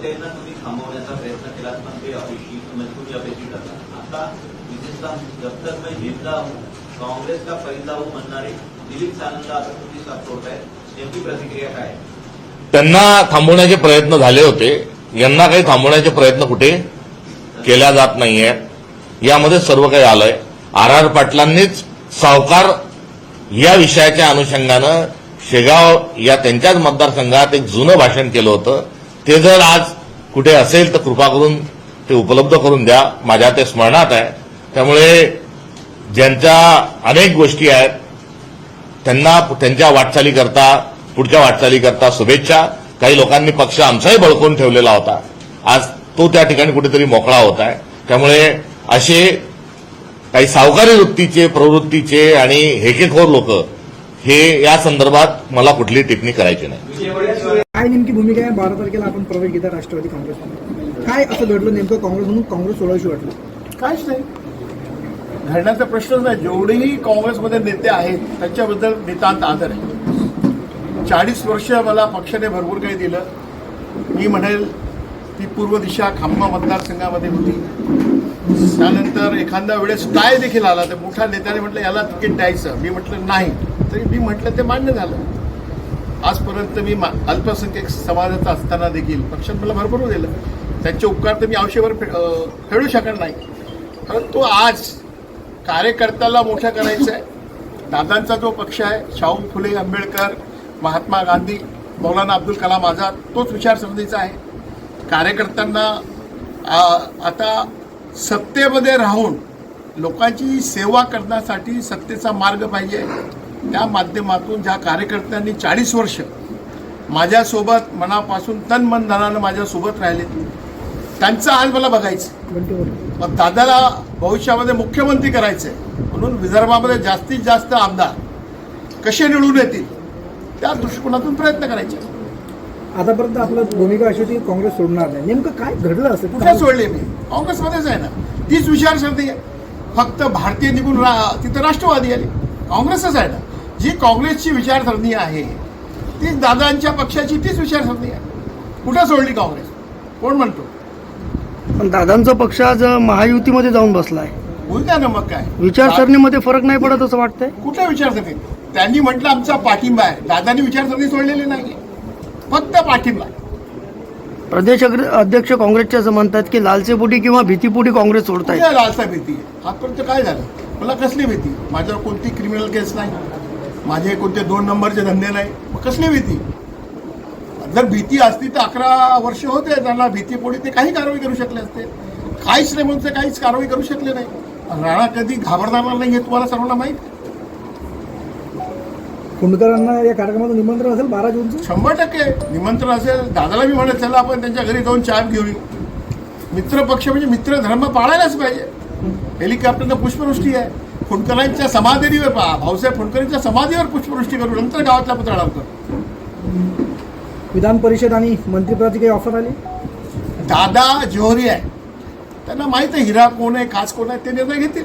खोटेंना तुम्ही थांबवण्याचा प्रयत्न केला पण ते अपेक्षित म्हणजे अपेक्षित असतात. आता विशेषतः जब तक मैं जिंदा हूं काँग्रेस का पहिला हूं म्हणणारे दिलीप सानंद आता तुम्ही साथ सोडताय. नेमकी प्रतिक्रिया काय त्यांना थांबवण्याचे प्रयत्न झाले होते. यांना काही थांबवण्याचे प्रयत्न कुठे केल्या जात नाहीये. यामध्ये सर्व काही आलंय. आर आर पाटलांनीच सावकार या विषयाच्या अनुषंगानं शेगाव या त्यांच्याच मतदारसंघात एक जुनं भाषण केलं होतं. ते जर आज कुठे असेल तर कृपा करून ते उपलब्ध करून द्या. माझ्या ते स्मरणात आहे. त्यामुळे ज्यांच्या अनेक गोष्टी आहेत त्यांना त्यांच्या वाटचालीकरता पुढच्या वाटचालीकरता शुभेच्छा. काही लोकांनी पक्ष आमचाही बळकून ठेवलेला होता. आज तो त्या ठिकाणी कुठेतरी मोकळा होत आहे. त्यामुळे असे काही सावकारी वृत्तीचे प्रवृत्तीचे आणि हेकेखोर लोक हे या संदर्भात मला कुठली टिप्पणी करायची नाही. काय नेमकी भूमिका आहे? बारा तारखेला आपण प्रवेश घेता राष्ट्रवादी काँग्रेसमध्ये काय असं घडलं नेमकं काँग्रेस म्हणून? काँग्रेस सोडायची वाटलं? काहीच नाही. घडण्याचा प्रश्नच नाही. जेवढेही काँग्रेसमध्ये नेते आहेत त्यांच्याबद्दल नितांत आदर आहे. चाळीस वर्ष मला पक्षाने भरपूर काही दिलं. मी म्हणेल ती पूर्व दिशा खांबा मतदारसंघामध्ये होती. त्यानंतर एखाद्या वेळेस काय देखील आला तर मोठ्या नेत्याने म्हटलं याला तिकीट द्यायचं. मी म्हटलं नाही. तरी मी म्हटलं ते मान्य झालं. आजपर्यंत मी मा- अल्पसंख्याक समाजाचा असताना देखील पक्षात मला भरपूर दिलं. त्यांचे उपकार तर मी आयुष्यभर फे- फेडू शकणार नाही. परंतु आज कार्यकर्त्याला मोठ्या करायचा आहे दादांचा जो पक्ष आहे शाहू फुले आंबेडकर महात्मा गांधी मौलाना अब्दुल कलाम आझाद तोच विचारसरणीचा आहे. कार्यकर्त्यांना आता सत्तेमध्ये राहून लोकांची सेवा करण्यासाठी सत्तेचा मार्ग पाहिजे. त्या माध्यमातून ज्या कार्यकर्त्यांनी चाळीस वर्ष माझ्यासोबत मनापासून तन मन धनानं माझ्यासोबत राहिले. त्यांचं आज मला बघायचं. मग दादाला भविष्यामध्ये मुख्यमंत्री करायचंय. म्हणून विदर्भामध्ये जास्तीत जास्त आमदार कसे निवडून येतील त्या दृष्टिकोनातून प्रयत्न करायचे. आतापर्यंत आपलं भूमिका अशी होती काँग्रेस सोडणार नाही. नेमकं काय घडलं असं? कुठे सोडले मी? काँग्रेसमध्येच आहे ना. तीच विचारसरणी आहे. फक्त भारतीय निघून रा तिथं राष्ट्रवादी आली. काँग्रेसच आहे ना. जी काँग्रेसची विचारसरणी आहे ती दादांच्या पक्षाची तीच विचारसरणी आहे. कुठं सोडली काँग्रेस? कोण म्हणतो? पण दादांचा पक्ष आज महायुतीमध्ये जाऊन बसलाय. बोल द्या ना मग काय? विचारसरणीमध्ये फरक नाही पडत असं वाटतंय? कुठल्या विचारसरणी त्यांनी म्हटलं आमचा पाठिंबा आहे. दादांनी विचारसरणी सोडलेली नाही फक्त पाठिंबा प्रदेश अध्यक्ष काँग्रेसचे असं म्हणतात की लालसेपोटी किंवा भीतीपोटी काँग्रेस कुठल्या लालसा भीती? आजपर्यंत काय झालं? मला कसली भीती? माझ्यावर कोणती क्रिमिनल केस नाही? माझे कोणते दोन नंबरचे धंदे नाही. मग कसली भीती? जर भीती असती तर अकरा वर्ष होते त्यांना भीतीपोटी ते काही कारवाई करू शकले असते. काहीच नाही म्हणून ते काहीच कारवाई करू शकले नाही. राणा कधी घाबरणार नाही हे तुम्हाला सर्वांना माहीत? कुंडकरांना या कार्यक्रमाचं निमंत्रण असेल बारा जूनचं? शंभर टक्के निमंत्रण असेल. दादाला मी म्हणत चला आपण त्यांच्या घरी जाऊन चहा घेऊन येऊ. मित्र पक्ष म्हणजे मित्र धर्म पाळायलाच पाहिजे. हेलिकॉप्टरनं पुष्पवृष्टी आहे. फुंडकरांच्या समाधीवर पहा. भाऊसाहेब फुंडकरांच्या समाधीवर पुष्पवृष्टी करू. नंतर गावातला पुतळा लावतो. विधान परिषद आणि मंत्रिपदाची काही ऑफर आली? दादा जोहरी आहे. त्यांना माहीत आहे हिरा कोण आहे खास कोण आहे ते निर्णय घेतील.